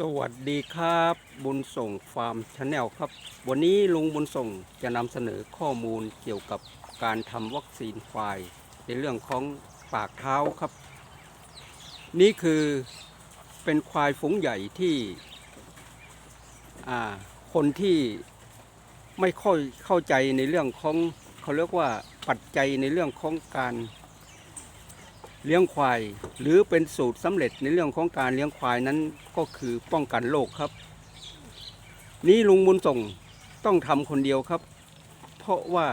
สวัสดีครับ บุญส่งฟาร์มชาแนลครับ วันนี้ลุงบุญส่งจะนำเสนอข้อมูลเกี่ยวกับการทำวัคซีนควาย ในเรื่องของปากเท้าครับ นี่คือเป็นควายฝูงใหญ่ที่คนที่ไม่ค่อยเข้าใจในเรื่องของเขาเรียกว่าปัจจัยในเรื่องของการ เลี้ยงควาย หรือเป็นสูตรสำเร็จในเรื่องของการเลี้ยงควายนั้นก็คือป้องกันโรคครับ นี่ลุงบุญส่งต้องทำคนเดียวครับ เพราะว่า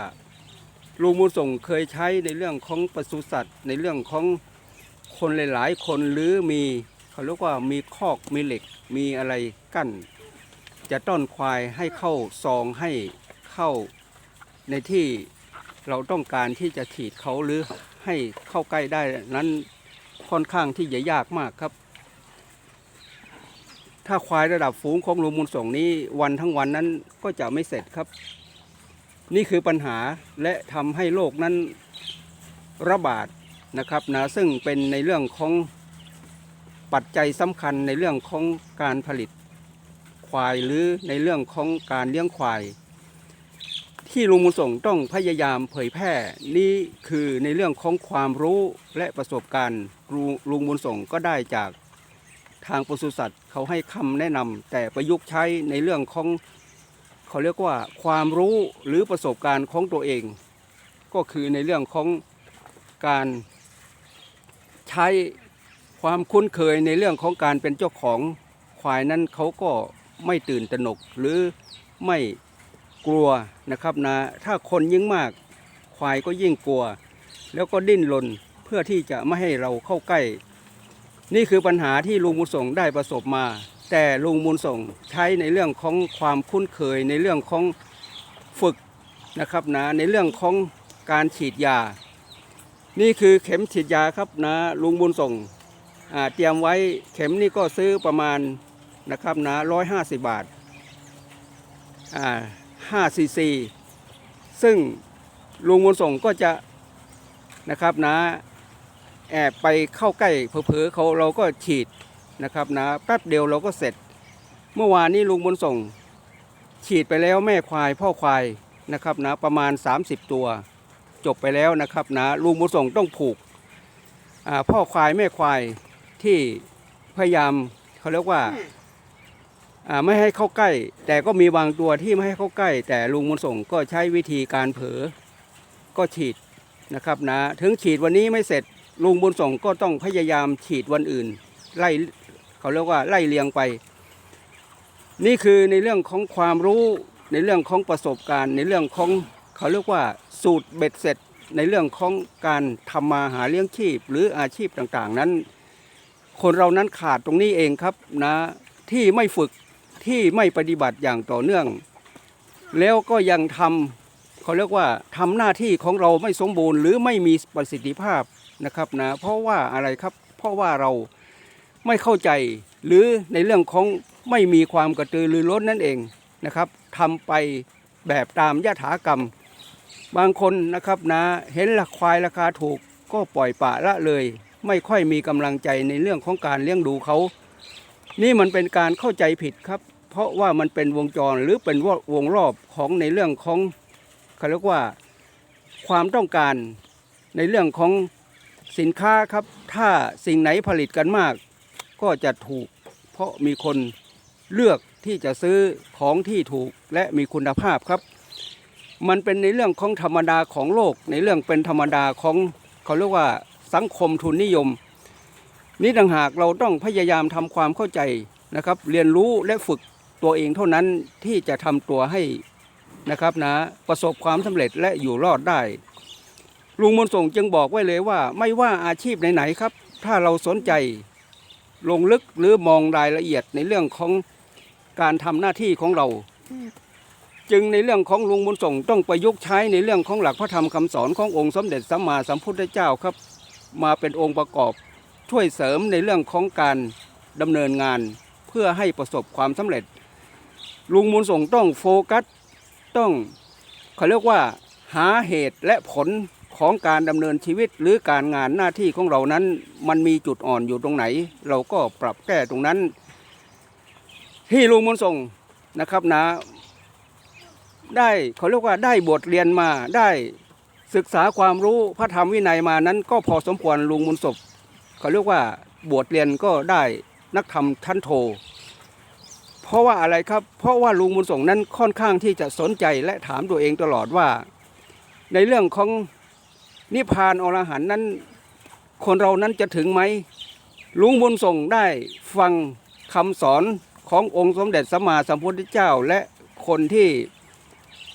ลุงบุญส่งเคยใช้ในเรื่องของปศุสัตว์ ในเรื่องของคนหลาย ๆ คนหรือมีเขาเรียกว่ามีคอกมีเหล็กมีอะไรกั้น จะต้อนควายให้เข้าซองให้เข้าในที่เราต้องการที่จะฉีดเขาหรือ ให้เข้าใกล้ได้นั้นค่อนข้างที่จะยากมากครับ ถ้าควายระดับฝูงของลุงมูลส่งนี้วันทั้งวันนั้นก็จะไม่เสร็จครับ นี่คือปัญหาและทำให้โรคนั้นระบาดนะครับนะซึ่งเป็นในเรื่องของปัจจัยสำคัญในเรื่องของการผลิตควายหรือในเรื่องของการเลี้ยงควาย ที่ลุงบุญส่งต้องพยายามเผยแพร่นี่คือในเรื่องของความรู้และประสบการณ์ลุงบุญส่งก็ได้จากทางปศุสัตว์เขาให้คำแนะนำแต่ประยุกต์ใช้ในเรื่องของเขาเรียกว่าความรู้หรือประสบการณ์ของตัวเอง ก็คือในเรื่องของการใช้ความคุ้นเคยในเรื่องของการเป็นเจ้าของควายนั้นเขาก็ไม่ตื่นตระหนกหรือไม่ กลัวนะครับนะถ้าคนยิ่งมากควายก็ยิ่งกลัว แล้วก็ดิ้นรนเพื่อที่จะไม่ให้เราเข้าใกล้ นี่คือปัญหาที่ลุงมูลส่งได้ประสบมา แต่ลุงมูลส่งใช้ในเรื่องของความคุ้นเคยในเรื่องของฝึกนะครับนะในเรื่องของการฉีดยา นี่คือเข็มฉีดยาครับนะลุงบุญส่งเตรียมไว้เข็มนี่ก็ซื้อประมาณนะครับนะร้อยห้าสิบบาทอ่า 5ซีซีซึ่งลุงบุญส่งก็จะนะครับนะแอบไปเข้าใกล้เผลอๆเขาเราก็ฉีดนะครับนะแป๊บเดียวเราก็เสร็จ เมื่อวานนี้ลุงบุญส่ง ฉีดไปแล้วแม่ควายพ่อควายนะครับนะประมาณ 30 ตัว จบไปแล้วนะครับนะลุงบุญส่งต้องผูกพ่อควายแม่ควายที่พยายามเขาเรียกว่า ไม่ให้เข้าใกล้ แต่ก็มีบางตัวที่ไม่ให้เข้าใกล้ แต่ลุงบุญส่งก็ใช้วิธีการเผลอก็ฉีดนะครับนะถึงฉีดวันนี้ไม่เสร็จลุงบุญส่งก็ต้องพยายามฉีดวันอื่น ไล่เขาเรียกว่าไล่เลียงไป นี่คือในเรื่องของความรู้ในเรื่องของประสบการณ์ ในเรื่องของเขาเรียกว่าสูตรเบ็ดเสร็จ ในเรื่องของการทำมาหาเลี้ยงชีพ หรืออาชีพต่างๆนั้น คนเรานั้นขาดตรงนี้เองครับนะที่ไม่ฝึก ที่ไม่ปฏิบัติอย่างต่อเนื่อง แล้วก็ยังทำเขาเรียกว่าทำหน้าที่ของเราไม่สมบูรณ์ หรือไม่มีประสิทธิภาพนะครับนะเพราะว่าอะไรครับเพราะว่าเราไม่เข้าใจหรือในเรื่องของไม่มีความกระตือรือร้นนั่นเองนะครับทำไปแบบตามยถากรรม บางคนนะครับนะเห็นราควายราคาถูกก็ปล่อยปละละเลย ไม่ค่อยมีกำลังใจในเรื่องของการเลี้ยงดูเขา นี่มันเป็นการเข้าใจผิดครับ เพราะว่ามันเป็นวงจรหรือเป็นวงรอบของในเรื่องของเขาเรียกว่าความต้องการในเรื่องของสินค้าครับ ถ้าสิ่งไหนผลิตกันมาก ก็จะถูก เพราะมีคนเลือกที่จะซื้อของที่ถูกและมีคุณภาพครับ มันเป็นในเรื่องของธรรมดาของโลก ในเรื่องเป็นธรรมดาของเขาเรียกว่าสังคมทุนนิยม นี่ต่างหากเราต้องพยายามทำความเข้าใจนะครับ เรียนรู้และฝึก ตัวเองเท่านั้นที่จะทำตัวให้นะครับนะประสบความสำเร็จและอยู่รอดได้ ลุงมนส่งจึงบอกไว้เลยว่า ไม่ว่าอาชีพไหนๆครับ ถ้าเราสนใจลงลึกหรือมองรายละเอียดในเรื่องของการทำหน้าที่ของเรา จึงในเรื่องของลุงบุญส่งต้องประยุกต์ใช้ในเรื่องของหลักพระธรรมคำสอนขององค์สมเด็จสัมมาสัมพุทธเจ้าครับ มาเป็นองค์ประกอบช่วยเสริมในเรื่องของการดำเนินงานเพื่อให้ประสบความสำเร็จ ลุงมูลส่งต้องโฟกัสต้องเขาเรียกว่าหาเหตุและผลของการดำเนินชีวิตหรือการงานหน้าที่ของเรานั้น มันมีจุดอ่อนอยู่ตรงไหน เราก็ปรับแก้ตรงนั้น ที่ลุงบุญส่งนะครับนะ ได้เขาเรียกว่าได้บทเรียนมาได้ศึกษาความรู้พระธรรมวินัยมานั้น ก็พอสมควรลุงบุญศพเขาเรียกว่าบทเรียนก็ได้นักธรรมชั้นโท เพราะว่าอะไรครับ เพราะว่าลุงบุญส่งนั้นค่อนข้างที่จะสนใจและถามตัวเองตลอดว่า ในเรื่องของนิพพานอรหันต์นั้น คนเรานั้นจะถึงไหมลุงบุญส่งได้ฟังคำสอนขององค์สมเด็จสัมมาสัมพุทธเจ้าและคนที่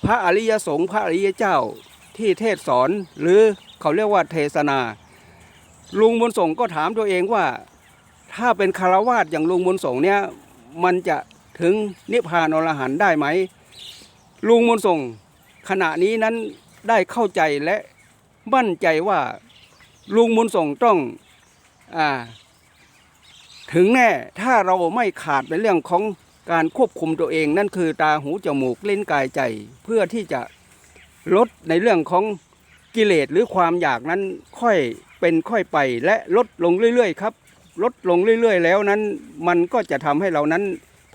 พระอริยสงฆ์พระอริยเจ้าที่เทศสอนหรือเขาเรียกว่าเทศนา ลุงบุญส่งก็ถามตัวเองว่า ถ้าเป็นคารวาสอย่างลุงบุญส่งเนี่ยมันจะ ถึงนิพพานอรหันต์ได้ไหม ลุงบุญส่งขณะนี้นั้นได้เข้าใจและมั่นใจว่าลุงบุญส่งต้องอถึงแน่ถ้าเราไม่ขาดในเรื่องของการควบคุมตัวเองนั่นคือตาหูจมูกเล่นกายใจ เพื่อที่จะลดในเรื่องของกิเลสหรือความอยากนั้นค่อยเป็นค่อยไปและลดลงเรื่อยๆครับ ลดลงเรื่อยๆ แล้วนั้นมันก็จะทำให้เรานั้น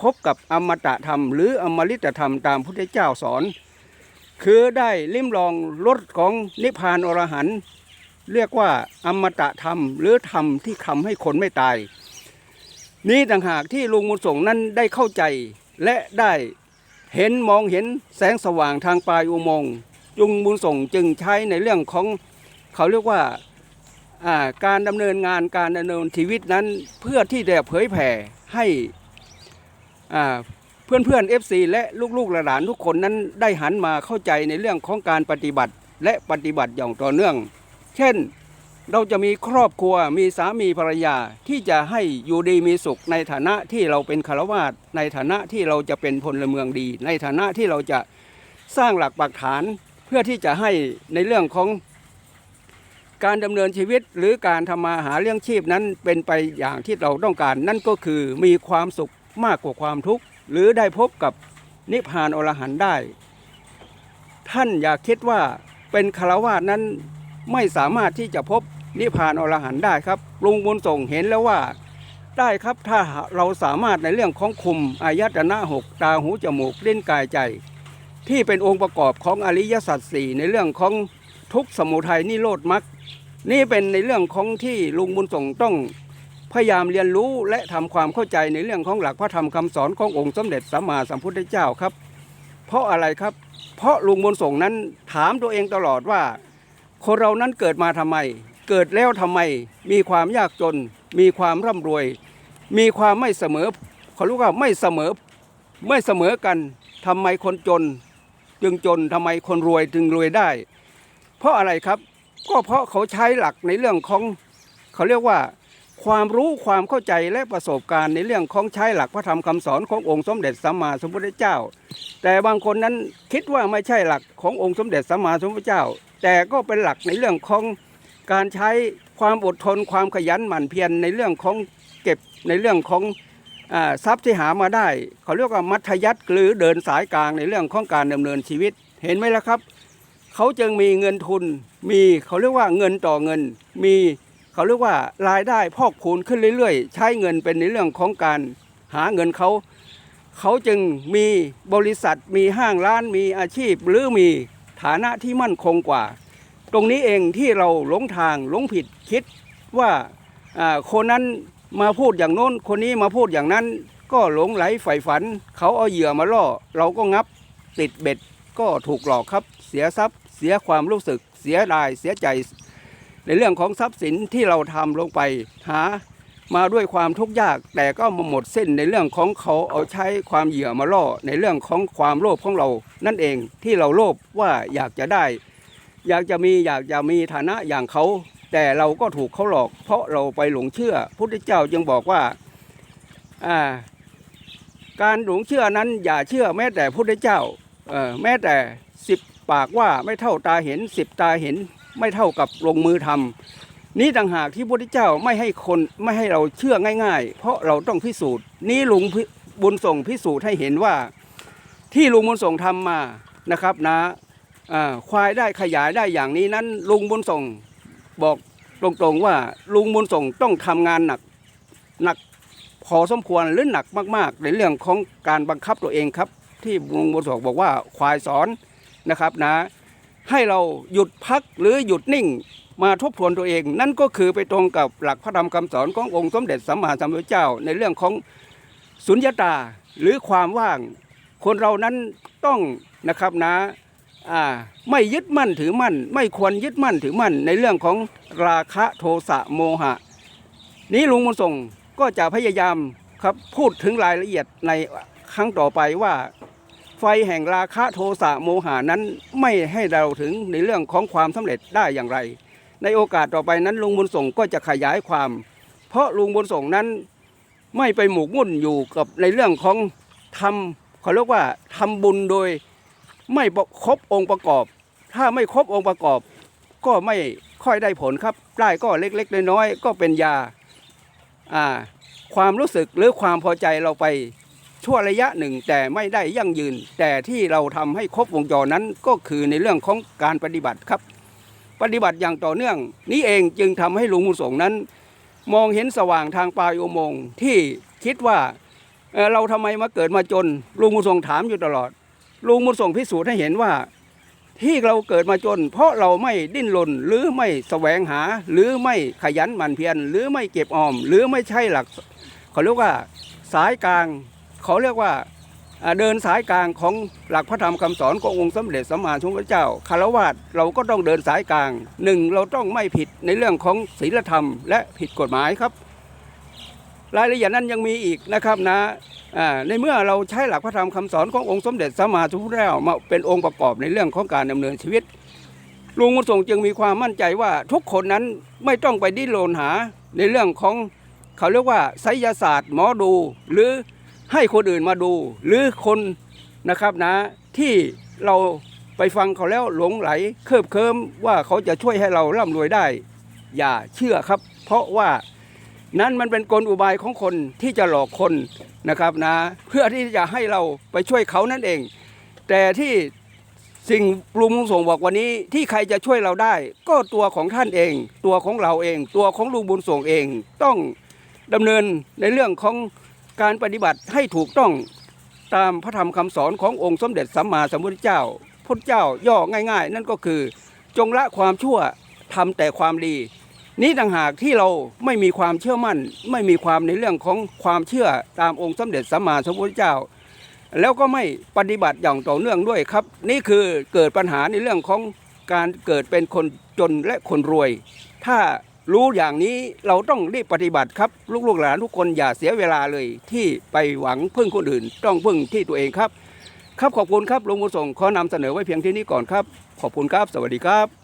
พบกับอมตะธรรม หรืออมฤตธรรมตามพุทธเจ้าสอน คือได้ลิ้มลองรสของนิพพานอรหันต์เรียกว่าอมตะธรรม หรือธรรมที่ทำให้คนไม่ตาย นี้ต่างหากที่ลุงมุญส่งนั้นได้เข้าใจและได้เห็นมองเห็นแสงสว่างทางปลายอุโมงค์ลุงบุญส่งจึงใช้ในเรื่องของเขาเรียกว่าการดำเนินงานการดำเนินชีวิตนั้นเพื่อที่จะเผยแผ่ให้ เพื่อนเพื่อนเอฟซีและลูกๆหลานทุกคนนั้นได้หันมาเข้าใจในเรื่องของการปฏิบัติและปฏิบัติอย่างต่อเนื่อง เช่นเราจะมีครอบครัวมีสามีภรรยาที่จะให้อยู่ดีมีสุขในฐานะที่เราเป็นคารวาสในฐานะที่เราจะเป็นพลเมืองดี ในฐานะที่เราจะสร้างหลักปักฐานเพื่อที่จะให้ในเรื่องของการดำเนินชีวิตหรือการทำมาหาเลี้ยงชีพนั้นเป็นไปอย่างที่เราต้องการ นั่นก็คือมีความสุข มากกว่าความทุกข์ หรือได้พบกับนิพพานอรหันต์ได้ ท่านอย่าคิดว่าเป็นคารวาสนั้นไม่สามารถที่จะพบนิพพานอรหันต์ได้ครับลุงบุญส่งเห็นแล้วว่า ได้ครับถ้าเราสามารถในเรื่องของคุมอายตนะหกตาหูจมูกเล่นกายใจ ที่เป็นองค์ประกอบของอริยสัจสี่ในเรื่องของทุกสมุทัยนิโรธมรรคนี่เป็นในเรื่องของที่ลุงบุญส่งต้อง พยายามเรียนรู้และทำความเข้าใจในเรื่องของหลักพระธรรมคำสอนขององค์สมเด็จสัมมาสัมพุทธเจ้าครับ เพราะอะไรครับ เพราะลุงบุญส่งนั้นถามตัวเองตลอดว่า คนเรานั้นเกิดมาทำไม เกิดแล้วทำไม มีความยากจน มีความร่ำรวย มีความไม่เสมอเขารู้ว่าไม่เสมอไม่เสมอกันทำไมคนจน จึงจนทำไมคนรวยจึงรวยได้ เพราะอะไรครับ ก็เพราะเขาใช้หลักในเรื่องของเขาเรียกว่า ความรู้ความเข้าใจและประสบการณ์ในเรื่องของใช้หลักพระธรรมคำสอนขององค์สมเด็จสัมมาสัมพุทธเจ้า แต่บางคนนั้นคิดว่าไม่ใช่หลักขององค์สมเด็จสัมมาสัมพุทธเจ้า แต่ก็เป็นหลักในเรื่องของการใช้ความอดทนความขยันหมั่นเพียรในเรื่องของเก็บในเรื่องของทรัพย์ที่หามาได้ เขาเรียกว่ามัธยัติหรือเดินสายกลางในเรื่องของการดำเนินชีวิต เห็นไหมล่ะครับ เขาจึงมีเงินทุนมีเขาเรียกว่าเงินต่อเงินมี เขาเรียกว่ารายได้พอกพูนขึ้นเรื่อยๆ ใช้เงินเป็นในเรื่องของการหาเงินเขา เขาจึงมีบริษัทมีห้างร้านมีอาชีพ หรือมีฐานะที่มั่นคงกว่า ตรงนี้เองที่เราหลงทางหลงผิดคิดว่าอ่าคนนั้นมาพูดอย่างโน้น คนนี้มาพูดอย่างนั้น ก็หลงไหลใฝ่ฝัน เขาเอาเหยื่อมาล่อ เราก็งับติดเบ็ดก็ถูกหลอกครับ เสียทรัพย์ เสียความรู้สึก เสียดายเสียใจ ในเรื่องของทรัพย์สินที่เราทำลงไปหามาด้วยความทุกข์ยาก แต่ก็มาหมดสิ้นในเรื่องของเขาเอาใช้ความเหยื่อมาล่อ ในเรื่องของความโลภของเรา นั่นเองที่เราโลภว่าอยากจะได้ อยากจะมีอยากจะมีฐานะอย่างเขา แต่เราก็ถูกเขาหลอก เพราะเราไปหลงเชื่อพุทธเจ้าจึงบอกว่าอ่าการหลงเชื่อนั้นอย่าเชื่อแม้แต่พุทธเจ้าเออแม้แต่สิบปากว่าไม่เท่าตาเห็นสิบตาเห็น ไม่เท่ากับลงมือทำนี่ต่างหากที่พระพุทธเจ้าไม่ให้คนไม่ให้เราเชื่อง่าย ๆ เพราะเราต้องพิสูจน์ นี่ลุงบุญส่งพิสูจน์ให้เห็นว่า ที่ลุงบุญส่งทำมานะครับนะอ่าควายได้ขยายได้อย่างนี้นั้น ลุงบุญส่งบอกตรงๆว่าลุงบุญส่งต้องทำงานหนักหนักพอสมควรหรือหนักมากๆ ในเรื่องของการบังคับตัวเองครับ ที่ลุงบุญส่งบอกว่าควายสอนนะครับนะ ให้เราหยุดพักหรือหยุดนิ่งมาทบทวนตัวเอง นั่นก็คือไปตรงกับหลักพระธรรมคำสอนขององค์สมเด็จสัมมาสัมพุทธเจ้า ในเรื่องของสุญญตาหรือความว่าง คนเรานั้นต้องนะครับนะไม่ยึดมั่นถือมั่น ไม่ควรยึดมั่นถือมั่น ในเรื่องของราคะโทสะโมหะ นี้ลุงมุนส่งก็จะพยายามครับพูดถึงรายละเอียดในครั้งต่อไปว่า ไฟแห่งราคะโทสะโมหานั้นไม่ให้เราถึงในเรื่องของความสำเร็จได้อย่างไร ในโอกาสต่อไปนั้นลุงบุญส่งก็จะขยายความ เพราะลุงบุญส่งนั้นไม่ไปหมกมุ่นอยู่กับในเรื่องของทำเขาเรียกว่าทำบุญโดยไม่ครบองค์ประกอบ ถ้าไม่ครบองค์ประกอบ ก็ไม่ค่อยได้ผลครับได้ก็เล็กๆน้อยๆก็เป็นยาความรู้สึกหรือความพอใจเราไป ชั่วระยะหนึ่งแต่ไม่ได้ยั่งยืน แต่ที่เราทำให้ครบวงจรนั้นก็คือในเรื่องของการปฏิบัติครับ ปฏิบัติอย่างต่อเนื่อง นี้เองจึงทำให้หลุงมุสงนั้น มองเห็นสว่างทางปลายอุโมงค์ที่คิดว่าเราทำไมมาเกิดมาจนลุงมุสงถามอยู่ตลอด ลุงมุสงพิสูจน์ให้เห็นว่า ที่เราเกิดมาจน เพราะเราไม่ดิ้นรนหรือไม่แสวงหา หรือไม่ขยันหมั่นเพียรหรือไม่เก็บออม หรือไม่ใช่หลักเขาเรียกว่าสายกลาง เขาเรียกว่าเดินสายกลางของหลักพระธรรมคำสอนขององค์สมเด็จสัมมาสัมพุทธเจ้าคารวะเราก็ต้องเดินสายกลางหนึ่งเราต้องไม่ผิดในเรื่องของศีลธรรม และผิดกฎหมายครับ รายละเอียดนั้นยังมีอีกนะครับนะในเมื่อเราใช้หลักพระธรรมคำสอนขององค์สมเด็จสัมมาสัมพุทธเจ้ามาเป็นองค์ประกอบในเรื่องของการดำเนินชีวิตลุงมุญส่งจึงมีความมั่นใจว่าทุกคนนั้นไม่ต้องไปดิ้นรนหาในเรื่องของเขาเรียกว่าไสยศาสตร์ หมอดูหรือ ให้คนอื่นมาดู หรือคนนะครับนะที่เราไปฟังเขาแล้วหลงไหลเคลิบเคลิ้มว่าเขาจะช่วยให้เราร่ำรวยได้ อย่าเชื่อครับ เพราะว่านั้นมันเป็นกลอุบายของคนที่จะหลอกคนนะครับนะ เพื่อที่จะให้เราไปช่วยเขานั่นเอง แต่ที่สิ่งปลุงส่งบอกวันนี้ที่ใครจะช่วยเราได้ ก็ตัวของท่านเอง ตัวของเราเอง ตัวของลุงบุญส่งเอง ต้องดำเนินในเรื่องของ การปฏิบัติให้ถูกต้องตามพระธรรมคำสอนขององค์สมเด็จสัมมาสัมพุทธเจ้าพุทธเจ้าย่อง่าย ๆ นั่นก็คือ จงละความชั่วทำแต่ความดี นี้ต่างหากที่เราไม่มีความเชื่อมั่น ไม่มีความในเรื่องของความเชื่อตามองค์สมเด็จสัมมาสัมพุทธเจ้า แล้วก็ไม่ปฏิบัติอย่างต่อเนื่องด้วยครับ นี่คือเกิดปัญหาในเรื่องของการเกิดเป็นคนจนและคนรวย ถ้า รู้อย่างนี้เราต้องรีบปฏิบัติครับ ลูกๆหลานทุกคนอย่าเสียเวลาเลยที่ไปหวังพึ่งคนอื่น ต้องพึ่งที่ตัวเองครับ ครับขอบคุณครับหลวงปู่ส่งขอนำเสนอไว้เพียงที่นี้ก่อนครับ ขอบคุณครับ สวัสดีครับ